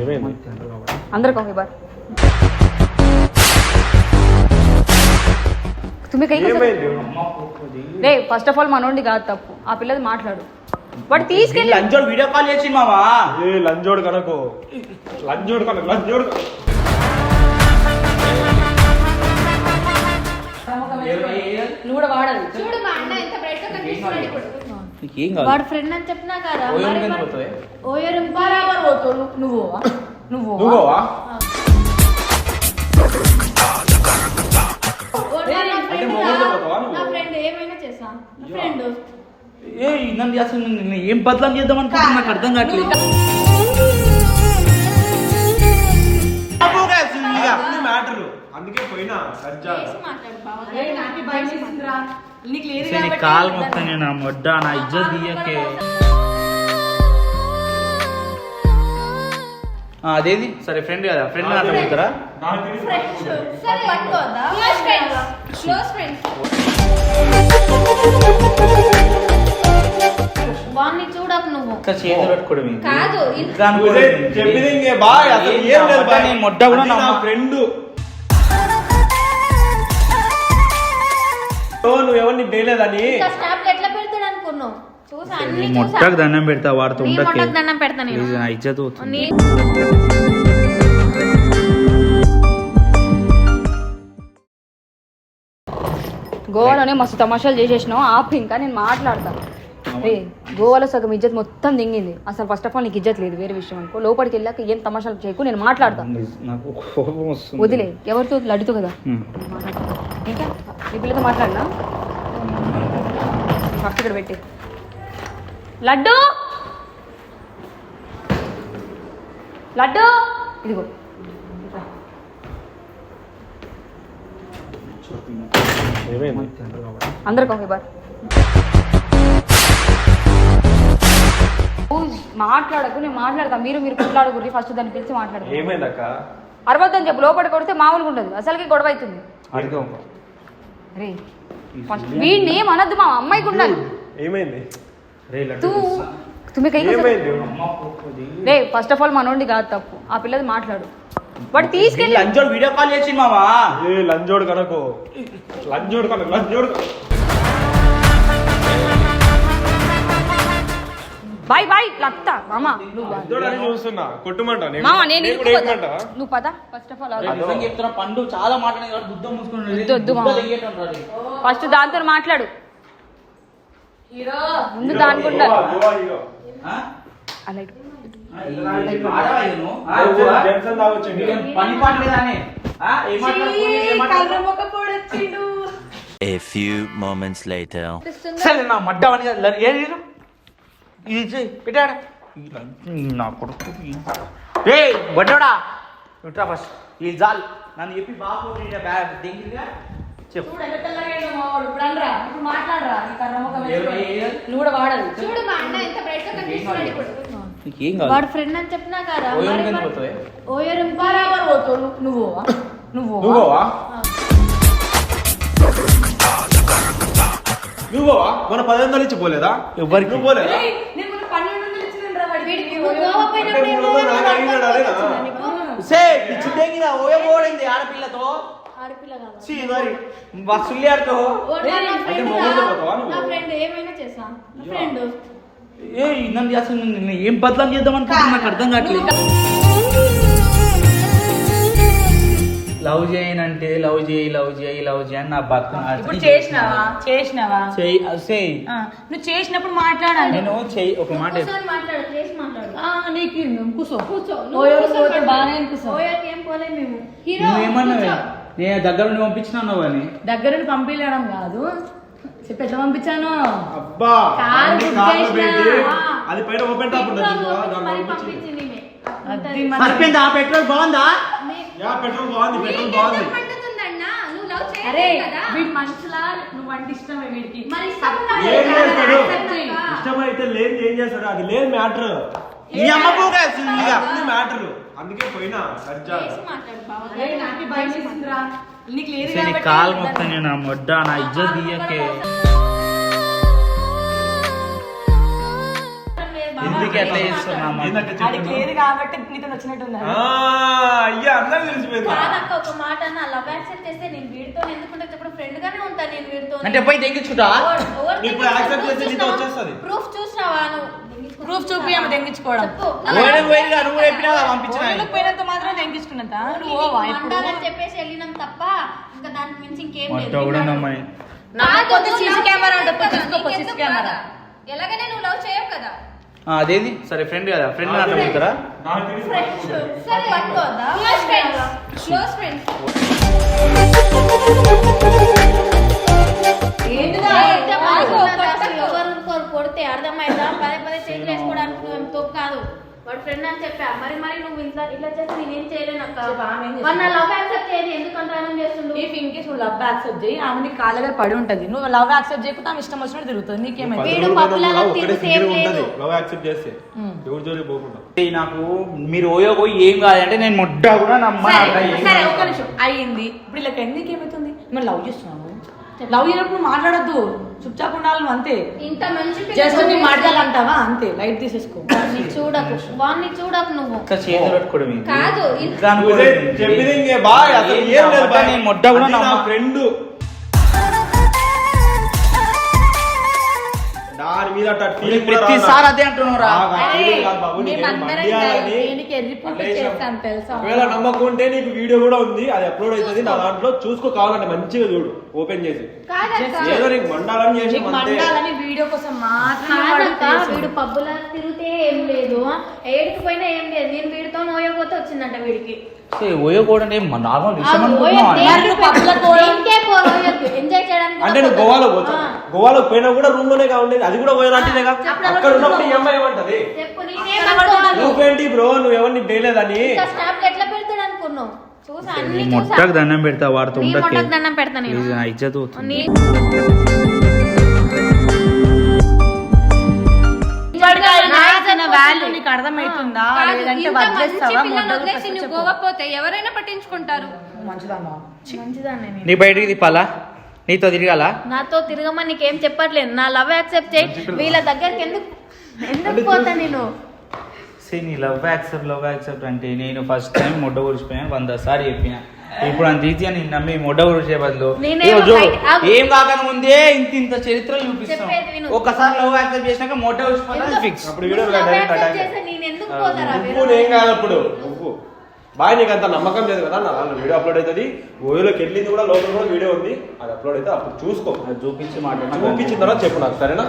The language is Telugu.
ఏమైంది अंदर कहो एक बार तुम्ही काही ఏమైంది రే ఫస్ట్ ఆఫ్ ఆల్ మనోండి కాదు తప్పు ఆ పిల్లది మాట్లాడు వాడు తీసుకెళ్ళి లంచోడు వీడియో కాల్ చేసింది మామా ఏ లంజోడు కనుకో లంజోడు కనుక లంజోడు కనుక. నువ్వు కూడా వాడాలి చూడు మా అన్న ఎంత బ్రైట్ గా కనిపిస్తున్నాడు ఇప్పుడు నీకేం కాదు వాడు ఫ్రెండ్ అని చెప్పినా కదా? ఓయో బరాబర్ పోతావు. నువ్వు? నువ్వు నువ్వు నువ్వోవా ఏ నన్ను అసలు నిన్ను ఏం బదలం చేద్దాం అనుకుంటున్నా? నాకు అర్థం కావట్లేదు. మ్యాటర్. అందుకే పోయినా సజ్జా నాకే లేదు నీ కాబట్టి కాలు మొత్తం నేను మొడ్డ నా ఇజ్జత్ తీయకే. ఆ, అదేది? సరే ఫ్రెండ్ కదా. ఫ్రెండ్ ఫ్రెండ్స్ వాడిని చూడకు నువ్వు. చేతులు పట్టుకోవడం? కాదు, ఇంకా అనుకోవడం ఏంటి? నువ్వు ఎవరిని వేయలేదని ఇంకా స్నాప్ ఎట్లా పెడతాడు అనుకున్నావు? చూసా అన్ని చూసా. మొట్టకు దండం పెడతా వాడితో నీ ఉండకే. మొట్టకు దండం పెడతా నేను. ఇది నా ఇజ్జత్ పోతుంది. నీ గోవాలోనే మస్తు తమాషాలు చేసేసినావు. ఆపు ఇంకా నేను మాట్లాడతాను రే గోవాలో సగం ఇజ్జత్ మొత్తం దింగింది. అసలు ఫస్ట్ ఆఫ్ ఆల్ నీకు ఇజ్జత్ లేదు వేరే విషయం అనుకో. లోపలికి వెళ్ళాక ఏం తమాషాలు చేయకు నేను మాట్లాడతాను నాకు కోపం వస్తుంది. వదిలే ఎవరితో? లడ్డుతో కదా. ఇంకా ఈ పిల్లతో మాట్లాడినా? ఫస్ట్ ఇక్కడ పెట్టి. లడ్డు! లడ్డు! ఇదిగో. ఏమైంది? అందరు కాఫీ బార్ మాట్లాడకు నేను మాట్లాడతా. మీరు మీరు కొట్లాడుకుర్రి ఫస్ట్ దాన్ని పిలిచి మాట్లాడదు ఏమైంది అక్క? అరవద్దని చెప్పు. లోపల కొడితే మామూలుగా ఉండదు. అసలుకి గొడవ అవుతుంది. రే ఫస్ట్ వీడిని ఏం అనొద్దు మా అమ్మాయికి ఉండాలి. ఏమైంది? రే లడ్డు తూ. తుమ్మి కై రే ఫస్ట్ ఆఫ్ ఆల్ మనోండి కాదు తప్పు. ఆ పిల్లది మాట్లాడు. వాడు తీసుకెళ్ళి లంచోడు వీడియో కాల్ చేసింది మామా ఏ లంజోడు కనుకో. లంజోడు కనుక లంజోడు బాయ్ బాయ్ మామ. అని చూస్తున్నా. కొట్టుమంట? నేను మామ నేను నేను కూడా ఇరుక్కుపోతా. ఏమంటా నువ్వు పద ఫస్ట్ ఆఫ్ ఆల్ చెప్తున్నా పండు చాలా. ఫస్ట్ దాంతో మాట్లాడు. హీరో. ముందు దానికి ఉండాలి. అలా ఏం ఏం? A few moments later. సరే నా మడ్డ అని ఏది ఇది? పెట్టాడా నా కొడుకు ఏ వడ్డోడా విట్రా ఫస్ట్? ఈ జాల్. నన్ను చెప్పి బాబు బ్యాగ్ దింగిగా చెప్పు. వాడు కాదు. ఫ్రెండ్ అని చెప్పినా కదా? నువ్వు. నువ్వు నువ్వు మన పది వందలు ఇచ్చి పోలేదా? ఎవరికి? నువ్వు పోలేదా? పిచ్చి ఓయో ఆడపిల్లతో. ఆడుతో. ఫ్రెండ్ ఏ నన్ను అసలు నిన్ను ఏం బదలం చేద్దాం అనుకుంటున్నా నాకు అర్థం కావట్లేదు. లవ్ చేయనంటే లవ్ చేయి లవ్ చేయి లవ్ చేయి అని నా బతుకు ఇప్పుడు చేసినావా చేసినావా చేయి చేయి ఆ, నువ్వు చేసినప్పుడు మాట్లాడాలి నేను చెయ్యి ఒక మాట. కూర్చొని మాట్లాడు చేసి మాట్లాడు ఆ, నీకు కూర్చో కూర్చో ఓయో కూర్చో పోతే పట్టు. బాగానే కూర్చో. ఓయోకి ఏం పోలే మేము హీరో నువ్వేమన్నావే కూర్చో. నేను దగ్గర నుండి పంపించినావు అని దగ్గరుండి పంపించడం కాదు చెప్పి ఎట్లా పంపించాను అబ్బా కాలు అన్ని చేసినా. పెట్టి. అది పైన ఓపెన్ టాప్ ఉంటుంది పెట్రోల్ మరీ. పంపించింది ఈమె. అది ఉంటది. మన- సరిపోయింది ఆ పెట్రోల్ బాగుందా యా పెట్రోల్ బాగుంది పెట్రోల్ నీకు బాగుంది. అరే కదా? వీడి మనుషులా నువ్వు అంటే ఇష్టమే వీడికి. మరి ఇష్టం ఏం చేస్తాడు? ఇష్టమైతే లేని ఏం చేస్తాడు? అది మ్యాటర్. నీ మ్యాటర్? అందుకే పోయినా నాకే లేదు కాలు మొత్తం నేను నా మొడ్డ నా ఇజ్జత్ తీయకే. ఎందుకు చేస్తున్నామా లేదు కాబట్టి నీతో వచ్చినట్టు ఉంది. ఆ, అయ్యా అందరికి తెలిసిపోయింది. కాదక్క ఒక మాట నా లవ్ యాక్సెప్ట్ చేస్తే నేను వీడితో ఎందుకుంటే? ఇప్పుడు ఫ్రెండ్ గానే ఉంటాను నేను వీడితో. అంటే పోయి తెగించుకుంటా ఇప్పుడు accept చేస్తే నీతో వచ్చేస్తది. ప్రూఫ్ చూసినావా నువ్వు? ప్రూఫ్ చూపి ఆమె నువ్వు చెప్పినా పంపించిన ఓళ్ళకి పోయినంత మాత్రం తెంగించుకున్నంత నువ్వు ఓవా ఇప్పుడు మండాలని చెప్పేసి వెళ్ళినాం తప్ప ఇంకా దానికి మించి ఇంకేం కూడా లేదు నాకు సీసీ కెమెరా ఉంటుంది సీసీ? ఎలాగైనా నువ్వు లవ్ చేయవు కదా. అదేది? సరే ఫ్రెండ్ కదా ఫ్రెండ్ అట్లా ఎవరు కొడితే అర్థమైందా? పదే పదే నువ్వు ఏం తోపు కాదు. వాడు ఫ్రెండ్ అని చెప్పా మరి మరి నువ్వు ఇట్లా ఇట్లా చేస్తే నేనేం చేయలేను అక్క? మరి నా లవ్ యాక్సెప్ట్ చేయదు ఎందుకు అంతగానం చేస్తుండు? ఇఫ్ ఇన్ కేస్ నువ్వు లవ్ యాక్సెప్ట్ చేయి ఆమె నీ కాళ్ళ దగ్గర పడి ఉంటది. నువ్వు లవ్ యాక్సెప్ట్ చేయకపోతే ఆమె ఇష్టం వచ్చినట్టు తిరుగుతుంది. నీకేమైంది? వీడు పప్పులాగా తిరిగితే ఏం లేదు. లవ్ యాక్సెప్ట్ చేస్తే ఎవరి జోలికి పోకుండా. నాకు మీరు ఓయో పోయి ఏం కాదంటే నేను మొట్ట కూడా నమ్మను సరే. ఒక్క నిమిషం. అయ్యింది. ఇప్పుడు ఇలా ఎందుకు ఏమవుతుంది మరి లవ్ చేస్తున్నావు లవ్ చేయనప్పుడు మాట్లాడద్దు. చుప్చాప్ ఉండాలి నువ్వు అంతే. ఇంత మంచి జస్ట్ నీ మాట్లాడాలంటావా అంతే లైట్ తీసేసుకో. వాడిని చూడకు వాడిని చూడకు నువ్వు. చేతులు పట్టుకోవడం ఏంటి? కాదు, ఇది- ఇట్లా అనుకోవడం? చెప్పింది ఇంకే బాయ్ అసలు ఏం లేదు బాయ్. నేను మొట్ట కూడా అది నా నమ్మ. ఫ్రెండ్. దాని మీద అట్ట feeling కూడా రాదు ప్రతిసారి. అదే ఆ feeling కాదు ఒకవేళ నమ్మకం ఉంటే నీకు వీడియో కూడా ఉంది అది అప్లోడ్ అవుతుంది నా దాంట్లో చూసుకో కావాలంటే మంచిగా చూడు ఓపెన్ చేసి. ఏదో నీకు మండాలని చేసి నీకు మండాలని వీడియో కోసం వీడు పబ్బులా తిరిగితే ఏం లేదు. ఏడికి పోయినా ఏం లేదు. నేను వీడితో నోయకపోతే వచ్చిందంట వీడికి. సే, ఓయో కూడా ఏం నార్మల్ విషయం అంటే. నువ్వు గోవాలో పోతావు. గోవాలో పోయినా కూడా రూమ్లోనే ఉండేది అది కూడా పోయినట్టునేగా అక్కడ ఉన్నప్పుడు ఈ అమ్మాయి ఏమంటది? చెప్పు నేనేమనుకోవాలి నువ్వేంటి బ్రో? నువ్వు ఎవరిని మొట్టకు దండం పెడతా వాడుతూ నీ ఉండకే. మొట్టకు దండం పెడతా ఇజ్జత్ అర్థమవుతుందా లేదంటే వదిలేస్తావా నువ్వు. గోవా పోతే ఎవరైనా పట్టించుకుంటారు. మంచిదమ్మా. నీ బయటికి తిప్పాలా? నీతో తిరగాల? నాతో తిరగమని నీకేం చెప్పట్లేదు. నా లవ్ యాక్సెప్ట్ చేయి. వీళ్ళ దగ్గరికి ఎందుకు ఎందుకు పోతా నేను? సే నీ లవ్ యాక్సెప్ట్ లవ్ యాక్సెప్ట్ అంటే నేను ఫస్ట్ టైం మొడ్డ ఊరిసిపోయాను వంద సారి చెప్పిన. ఇప్పుడు అంత ఈజీ అని నమ్మి మొడ్డ ఊరిసే బదులు. ఏం కాక ముందే ఇంత ఇంత చరిత్ర చూపిస్తాం. చెప్పేది విను. ఒక్కసారి లవ్ యాక్సెప్ట్ చేసినాక ఎందుకు? ఫిక్స్ అప్పుడు వీడియో నువ్వు నేను కాదు అప్పుడు. బాయ్ నీకు అంత నమ్మకం లేదు కదా నా వీడియో అప్లోడ్ అవుతుంది. ఓయోలోకి వెళ్ళింది కూడా లోపల కూడా వీడియో ఉంది. అది అప్లోడ్ అయితే అప్పుడు చూసుకో. చూపించి మాట్లాడు చూపించిన తర్వాత చెప్పు. నాకు సరేనా?